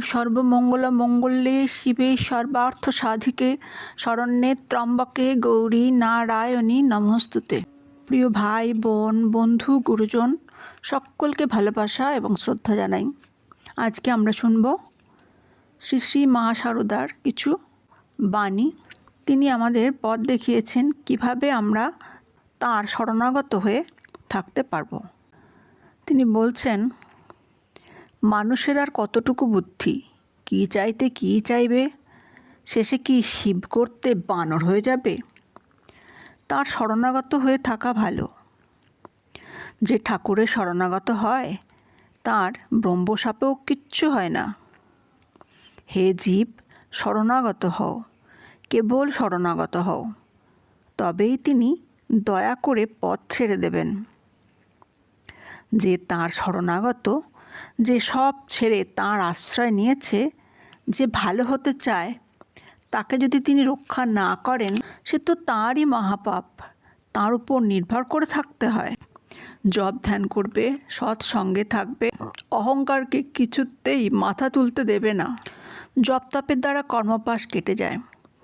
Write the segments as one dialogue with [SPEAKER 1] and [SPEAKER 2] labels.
[SPEAKER 1] সর্বমঙ্গল মঙ্গলে শিবে সর্বার্থ সাধিকে শরণ্যে ত্রম্বকে গৌরী নারায়ণী নমস্তুতে। প্রিয় ভাই, বোন, বন্ধু, গুরুজন, সকলকে ভালোবাসা এবং শ্রদ্ধা জানাই। আজকে আমরা শুনব শ্রী শ্রী মা সারদার কিছু বাণী। তিনি আমাদের পথ দেখিয়েছেন কীভাবে আমরা তার শরণাগত হয়ে থাকতে পারব। তিনি বলছেন মানুষের আর কতটুকু বুদ্ধি? কী চাইতে কী চাইবে? শেষে কি শিব করতে বানর হয়ে যাবে? তার শরণাগত হয়ে থাকা ভালো। যে ঠাকুরের শরণাগত হয়, তার ব্রহ্মসাপেও কিচ্ছু হয় না। হে জীব, শরণাগত হও, কেবল শরণাগত হও। তবেই তিনি দয়া করে পথ ছেড়ে দেবেন। যে তার শরণাগত যে সব ছেড়ে তার আশ্রয় নিয়েছে, যে ভালো হতে চায়, তাকে যদি তিনি রক্ষা না করেন, সে তো তাঁরই মহাপাপ। তার উপর নির্ভর করে থাকতে হয়। জব ধ্যান করবে, সৎ সঙ্গে থাকবে, অহংকারকে কিছুতেই মাথা তুলতে দেবে না। তপের দ্বারা কর্মপাশ কেটে যায়,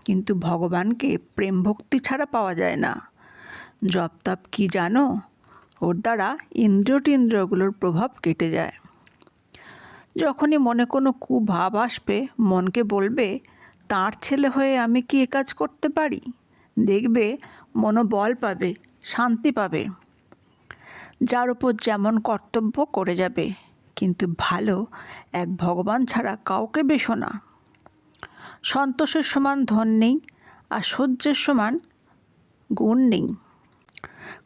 [SPEAKER 1] কিন্তু ভগবানকে প্রেম ভক্তি ছাড়া পাওয়া যায় না। জপ তপ কী জানো? ওর দ্বারা ইন্দ্রিয় টিন্দ্রিয়গুলোর প্রভাব কেটে যায়। যখনই মনে কোনো কুভাব আসবে, মনকে বলবে, তার ছেলে হয়ে আমি কি এ কাজ করতে পারি? দেখবে মনোবল পাবে, শান্তি পাবে। যার উপর যেমন কর্তব্য করে যাবে, কিন্তু ভালো এক ভগবান ছাড়া কাউকে বেশো না। সন্তোষের সমান ধন নেই আর সহ্যের সমান গুণ নেই।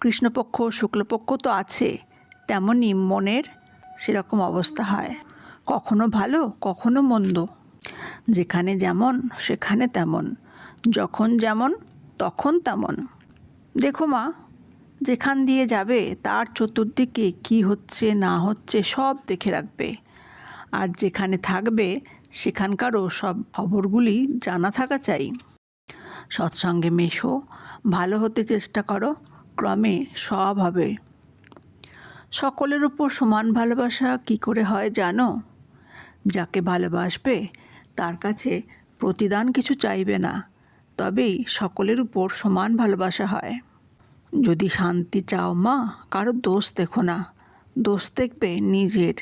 [SPEAKER 1] কৃষ্ণপক্ষ, শুক্লপক্ষ তো আছে তেমনই মনের সেরকম অবস্থা হয়। কখনো ভালো, কখনো মন্দ। যেখানে যেমন, সেখানে তেমন। যখন যেমন, তখন তেমন। দেখো মা, যেখান দিয়ে যাবে, তার চতুর্দিকে কি হচ্ছে, না হচ্ছে, সব দেখে রাখবে। আর যেখানে থাকবে, সেখানকারও সব খবরগুলি জানা থাকা চাই। সৎসঙ্গে মেশো, ভালো হতে চেষ্টা করো, ক্রমে সব হবে। সকলের উপর সমান ভালোবাসা কি করে হয় জানো? যাকে ভালোবাসবে, তার কাছে প্রতিদান কিছু চাইবে না, তবেই সকলের উপর সমান ভালোবাসা হয়। যদি শান্তি চাও মা, কারও দোষ দেখো না, দোষ দেখবে নিজের।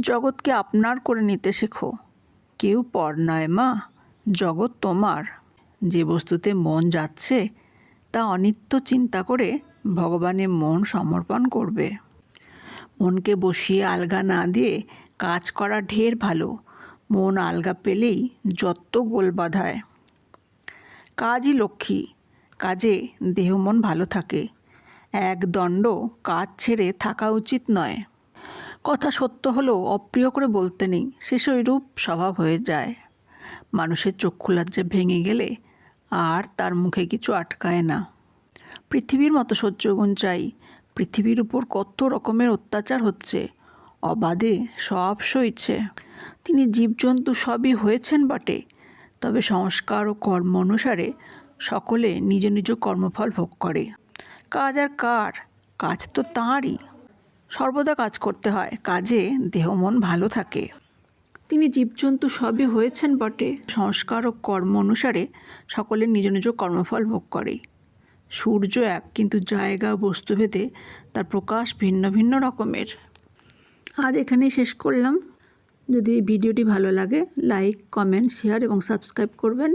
[SPEAKER 1] জগৎকে আপনার করে নিতে শেখো। কেউ পর নয় মা, জগৎ তোমার। যে বস্তুতে মন যাচ্ছে, তা অনিত্য চিন্তা করে ভগবানের মন সমর্পণ করবে। মনকে বসিয়ে আলগা না দিয়ে কাজ করা ঢের ভালো। মন আলগা পেলেই যত গোল বাঁধায়। কাজই লক্ষ্মী, কাজে দেহ মন ভালো থাকে। এক দণ্ড কাজ ছেড়ে থাকা উচিত নয়। কথা সত্য হলেও অপ্রিয় করে বলতে নেই শেষ রূপ স্বভাব হয়ে যায়। মানুষের চক্ষু লজ্জা ভেঙে গেলে আর তার মুখে কিছু আটকায় না। পৃথিবীর মতো সহ্যগুণ চাই। পৃথিবীর উপর কত রকমের অত্যাচার হচ্ছে। অবাধে সব সইছে। তিনি জীবজন্তু সবই হয়েছেন বটে। তবে সংস্কার ও কর্ম অনুসারে সকলে নিজ নিজ কর্মফল ভোগ করে। কাজ আর কার, কাজ তো তাঁরই। সর্বদা কাজ করতে হয়, কাজে দেহ মন ভালো থাকে। তিনি জীবজন্তু সবই হয়েছেন বটে। সংস্কার ও কর্ম অনুসারে সকলে নিজ নিজ কর্মফল ভোগ করে। সূর্য এক, কিন্তু জায়গা বস্তুভেদে তার প্রকাশ ভিন্ন ভিন্ন রকমের। আজ এখানেই শেষ করলাম। যদি ভিডিওটি ভালো লাগে লাইক কমেন্ট শেয়ার এবং সাবস্ক্রাইব করবেন।